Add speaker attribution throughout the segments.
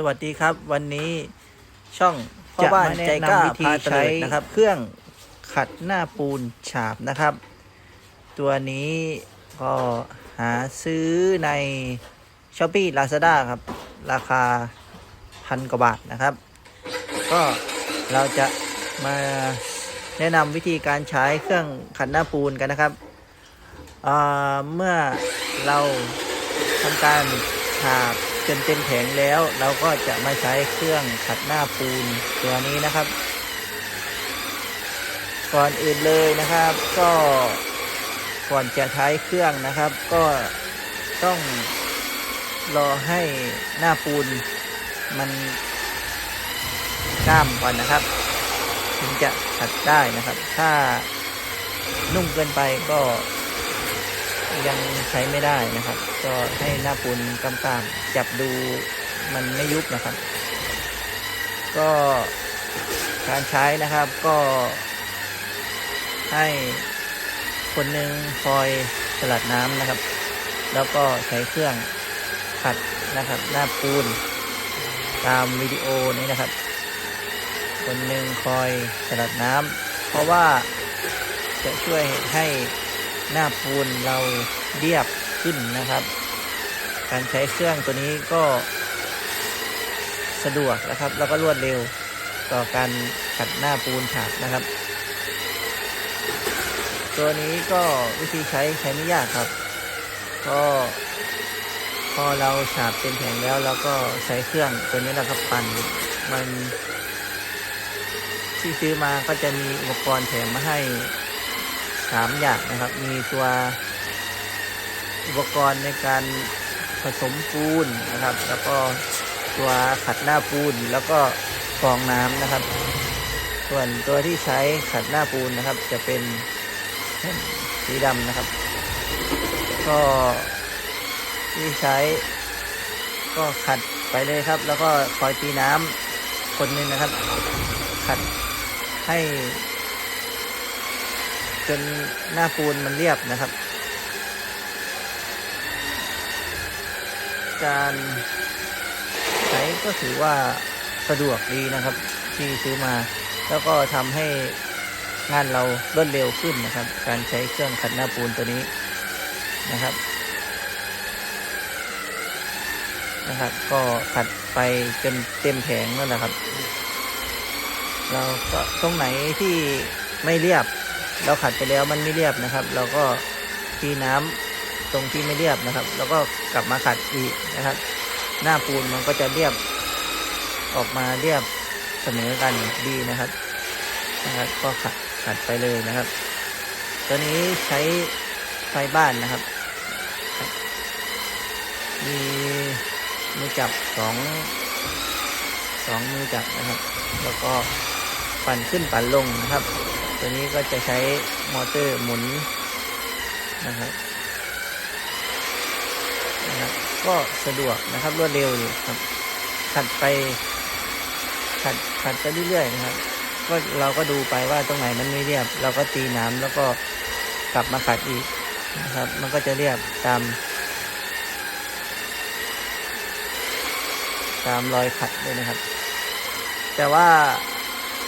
Speaker 1: สวัสดีครับ วันนี้ช่องพ่อบ้าน
Speaker 2: จะมาแนะ
Speaker 1: ใจกล้านำ
Speaker 2: วิธี
Speaker 1: พาเตลิด
Speaker 2: ใช้
Speaker 1: นะครับ เครื่องขัดหน้าปูนฉาบนะครับ ตัวนี้ก็หาซื้อใน s h อ p e e Lazada ครับ ราคาพันกว่าบาทนะครับ ก็เราจะมาแนะนำวิธีการใช้เครื่องขัดหน้าปูนกันนะครับอ่าเมื่อเราทำการฉาบ จนเต็มแผงแล้ว เราก็จะมาใช้เครื่องขัดหน้าปูนตัวนี้นะครับ ก่อนอื่นเลยนะครับ ก็ก่อนจะใช้เครื่องนะครับ ก็ต้องรอให้หน้าปูนมันกล้ามก่อนนะครับ ถึงจะขัดได้นะครับ ถ้านุ่มเกินไปก็ ยังใช้ไม่ได้นะครับ ก็ให้หน้าปูนกำกามจับดูมันไม่ยุบนะครับ ก็การใช้นะครับก็ให้คนหนึ่งคอยสลัดน้ำนะครับ แล้วก็ใช้เครื่องขัดนะครับ หน้าปูน ตามวิดีโอนี้นะครับ คนหนึ่งคอยสลัดน้ำเพราะว่าจะช่วยให้ หน้าปูนเราเรียบขึ้นนะครับ การใช้เครื่องตัวนี้ก็สะดวกนะครับ แล้วก็รวดเร็วต่อการขัดหน้าปูนฉาบนะครับ ตัวนี้ก็วิธีใช้ใช้ไม่ยากครับ ก็พอเราฉาบเต็มแผงแล้วเราก็ใช้เครื่องตัวนี้เราก็ปั่นมันที่ซื้อมาก็จะมีอุปกรณ์แถมมาให้ สามอย่างนะครับ มีตัวอุปกรณ์ในการผสมปูนนะครับ แล้วก็ตัวขัดหน้าปูนแล้วก็ฟองน้ำนะครับ ส่วนตัวที่ใช้ขัดหน้าปูนนะครับ จะเป็นสีดำนะครับ ก็ที่ใช้ก็ขัดไปเลยครับ แล้วก็คอยตีน้ำคนนึงนะครับ ขัดให้ จนหน้าปูนมันเรียบนะครับ การใช้ก็ถือว่าสะดวกดีนะครับ ที่ซื้อมา แล้วก็ทำให้งานเรารวดเร็วขึ้นนะครับ การใช้เครื่องขัดหน้าปูนตัวนี้นะครับนะครับ ก็ขัดไปจนเต็มแผงนั่นแหละครับ เราก็ตรงไหนที่ไม่เรียบ เราขัดไปแล้วมันไม่เรียบนะครับ เราก็ทีน้ำตรงที่ไม่เรียบนะครับ แล้วก็กลับมาขัดอีกนะครับ หน้าปูนมันก็จะเรียบออกมาเรียบเสมอกันดีนะครับนะครับ ก็ขัดขัดไปเลยนะครับ ตัวนี้ใช้ไฟบ้านนะครับ มีมือจับสองสองมือจับนะครับ แล้วก็ปั่นขึ้นปั่นลงนะครับ ตัวนี้ก็จะใช้มอเตอร์หมุนนะครับนะครับ ก็สะดวกนะครับรวดเร็วอยู่ครับ ขัดไปขัดขัดไปเรื่อยๆนะครับ ก็เราก็ดูไปว่าตรงไหนมันไม่เรียบ เราก็ตีน้ำแล้วก็กลับมาขัดอีกนะครับ มันก็จะเรียบตาม ตามรอยขัดเลยนะครับ แต่ว่า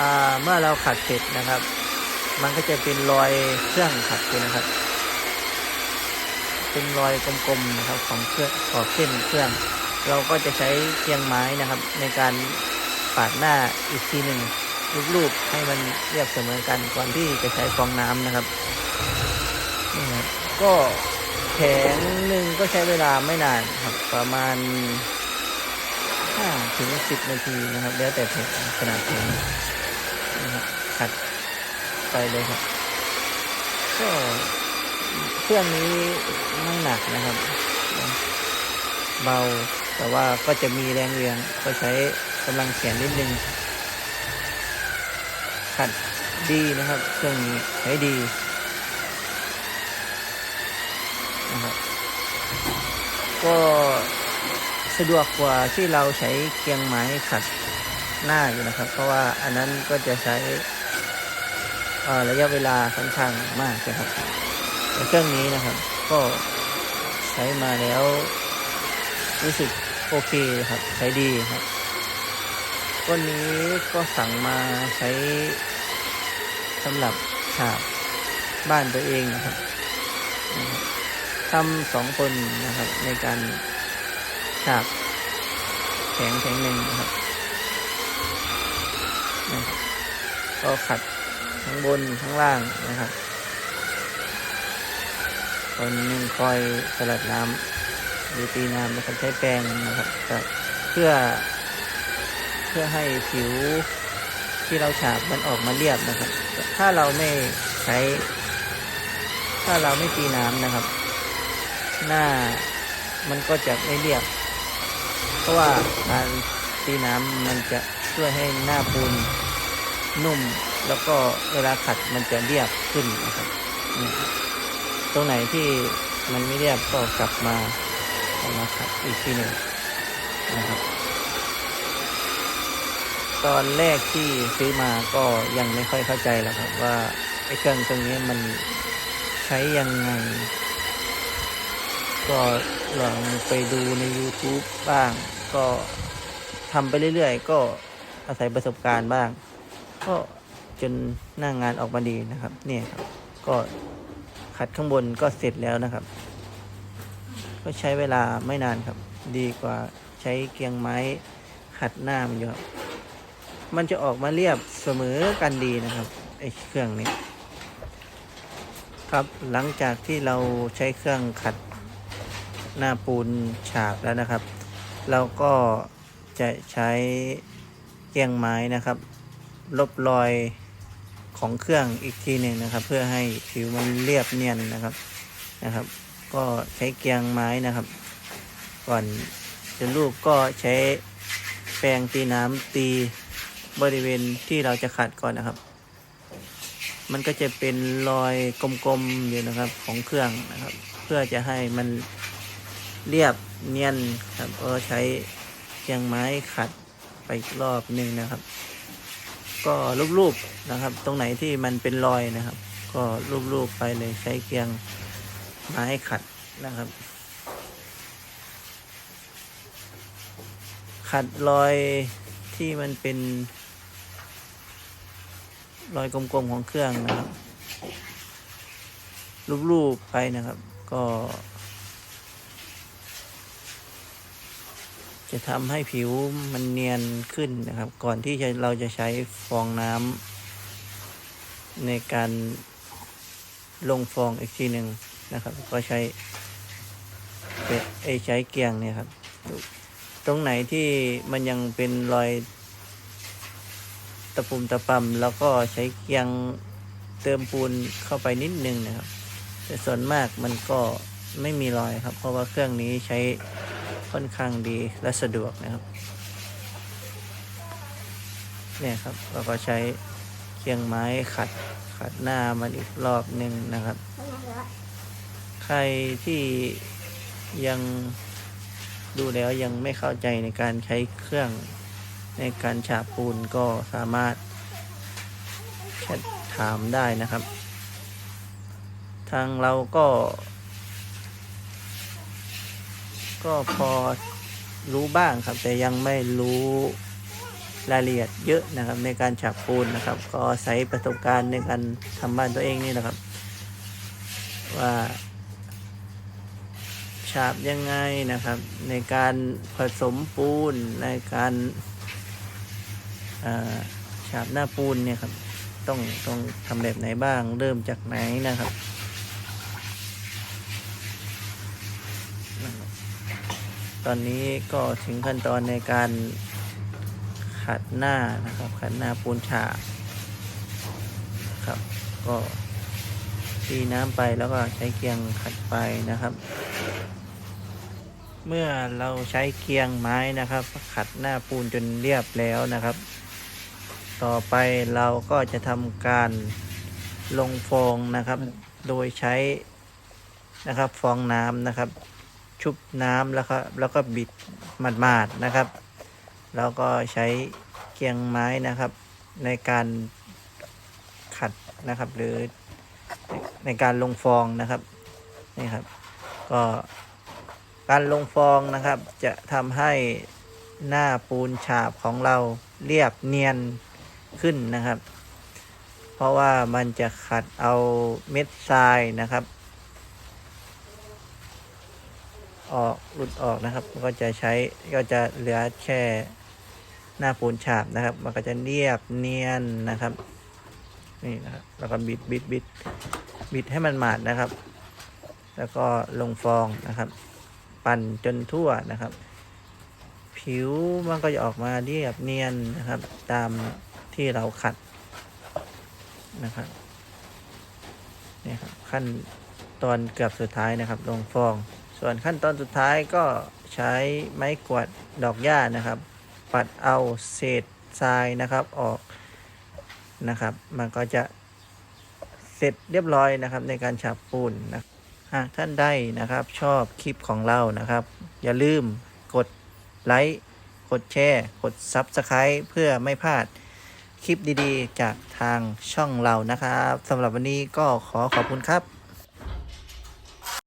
Speaker 1: อ่าเมื่อเราขัดเสร็จนะครับ มันก็จะเป็นรอยเครื่องขัดเลยนะครับ เป็นรอยกลมๆนะครับของเครื่องขอบเส้นเครื่อง เราก็จะใช้เคียงไม้นะครับ ในการปาดหน้าอีกทีหนึ่งรูปๆให้มันเรียบเสมอกันก่อนที่จะใช้ฟองน้ำนะครับนี่ครับก็แผงหนึ่งก็ใช้เวลาไม่นานครับ ประมาณห้าถึงสิบนาทีนะครับ แล้วแต่ขนาดแผงนะครับขัด ไปเลยครับ ก็เครื่องนี้ไม่หนักนะครับ เบาแต่ว่าก็จะมีแรงเวียงก็ใช้กำลังแขนนิดนึงขัดดีนะครับ เครื่องนี้ใช้ดีนะครับก็สะดวกกว่าที่เราใช้เคียงไม้ขัดหน้าอยู่นะครับ เพราะว่าอันนั้นก็จะใช้ ระยะเวลาค่อนข้างมากนะครับแต่เครื่องนี้นะครับ ก็ใช้มาแล้ว รู้สึกโอเคครับ ใช้ดีครับก้นนี้ก็สั่งมาใช้สำหรับฉาบบ้านตัวเองนะครับทำสองคนนะครับ ในการฉาบแข็งแข็งหนึ่งนะครับ ก็ขัด ทั้งบนทั้งล่างนะครับคนหนึ่งคอยสลัดน้ำหรือตีน้ำนะครับใช้แปรงนะครับเพื่อ เพื่อให้ผิวที่เราฉาบมันออกมาเรียบนะครับ ถ้าเราไม่ใช้ ถ้าเราไม่ตีน้ำนะครับ หน้ามันก็จะไม่เรียบ เพราะว่าการตีน้ำมันจะช่วยให้หน้าปูน นุ่ม แล้วก็เวลาขัดมันจะเรียบขึ้นนะครับ ตรงไหนที่มันไม่เรียบก็กลับมาเอามาขัดอีกทีหนึ่งนะครับ ตอนแรกที่ซื้อมาก็ยังไม่ค่อยเข้าใจหรอกครับ ว่าไอ้เครื่องตรงนี้มันใช้ยังไง ก็ลองไปดูใน YouTube บ้าง ก็ทำไปเรื่อยๆ ก็อาศัยประสบการณ์บ้าง ก็จนหน้างงานออกมาดีนะครับ เนี่ยครับ ก็ขัดข้างบนก็เสร็จแล้วนะครับ ก็ใช้เวลาไม่นานครับ ดีกว่าใช้เกียงไม้ขัดหน้ามันอยู่ครับมันจะออกมาเรียบเสมอกันดีนะครับไอ้เครื่องนี้ ครับหลังจากที่เราใช้เครื่องขัดหน้าปูนฉาบแล้วนะครับ เราก็จะใช้เกียงไม้นะครับ ลบรอยของเครื่องอีกทีหนึ่งนะครับ เพื่อให้ผิวมันเรียบเนียนนะครับนะครับ ก็ใช้เกียงไม้นะครับ ก่อนจะรูปก็ใช้แปรงตีน้ำตีบริเวณที่เราจะขัดก่อนนะครับ มันก็จะเป็นรอยกลมๆอยู่นะครับของเครื่องนะครับ เพื่อจะให้มันเรียบเนียนครับก็ใช้เกียงไม้ขัดไปอีกรอบหนึ่งนะครับ ก็รูปๆนะครับ ตรงไหนที่มันเป็นรอยนะครับ ก็รูปๆไปเลยใช้เกียงไม้ขัดนะครับ ขัดรอยที่มันเป็นรอยกลมๆของเครื่องนะครับ รูปๆไปนะครับ ก็ จะทำให้ผิวมันเนียนขึ้นนะครับ ก่อนที่จะเราจะใช้ฟองน้ำในการลงฟองอีกทีหนึ่งนะครับ ก็ใช้ไอใช้เกียงเนี่ยครับ ตรงไหนที่มันยังเป็นรอยตะปุ่มตะปำแล้วก็ใช้เกียงเติมปูนเข้าไปนิดนึงนะครับ แต่ส่วนมากมันก็ไม่มีรอยครับ เพราะว่าเครื่องนี้ใช้ ค่อนข้างดีและสะดวกนะครับ เนี่ยครับเราก็ใช้เคียงไม้ขัดขัดหน้ามันอีกรอบหนึ่งนะครับ ใครที่ยังดูแล้วยังไม่เข้าใจในการใช้เครื่องในการฉาบปูนก็สามารถแชทถามได้นะครับ ทางเราก็ ก็พอรู้บ้างครับ แต่ยังไม่รู้รายละเอียดเยอะนะครับ ในการฉาบปูนนะครับ ก็อาศัยประสบการณ์ในการทำบ้านตัวเองนี่นะครับ ว่าฉาบยังไงนะครับ ในการผสมปูนในการฉาบหน้าปูนเนี่ยครับ ต้องต้องทำแบบไหนบ้าง เริ่มจากไหนนะครับ ตอนนี้ก็ถึงขั้นตอนในการขัดหน้านะครับ ขัดหน้าปูนฉาบครับ ก็ตีน้ำไปแล้วก็ใช้เกียงขัดไปนะครับ เมื่อเราใช้เกียงไม้นะครับ ขัดหน้าปูนจนเรียบแล้วนะครับ ต่อไปเราก็จะทำการลงฟองนะครับ โดยใช้นะครับฟองน้ำนะครับ ชุบน้ำแล้วก็แล้วก็บิดหมาดๆนะครับ แล้วก็ใช้เกียงไม้นะครับ ในการขัดนะครับ หรือในการลงฟองนะครับนี่ครับ ก็การลงฟองนะครับ จะทำให้หน้าปูนฉาบของเราเรียบเนียนขึ้นนะครับ เพราะว่ามันจะขัดเอาเม็ดทรายนะครับ ออกหลุดออกนะครับก็จะใช้ก็จะเหลือแค่หน้าปูนฉาบนะครับ มันก็จะเรียบเนียนนะครับ นี่นะครับแล้วก็บิดบิดบิดบิดให้มันหมาดนะครับ แล้วก็ลงฟองนะครับ ปั่นจนทั่วนะครับ ผิวมันก็จะออกมาเรียบเนียนนะครับ ตามที่เราขัดนะครับนี่ครับขั้นตอนเกือบสุดท้ายนะครับ ลงฟอง ส่วนขั้นตอนสุดท้ายก็ใช้ไม้กวาดดอกหญ้านะครับ ปัดเอาเศษทรายนะครับออกนะครับ มันก็จะเสร็จเรียบร้อยนะครับในการฉาบปูนนะหากท่านใดนะครับชอบคลิปของเรานะครับ อย่าลืมกดไลค์กดแชร์ กด Subscribe เพื่อไม่พลาดคลิปดีๆ จากทางช่องเรานะครับสำหรับวันนี้ก็ขอขอบคุณครับ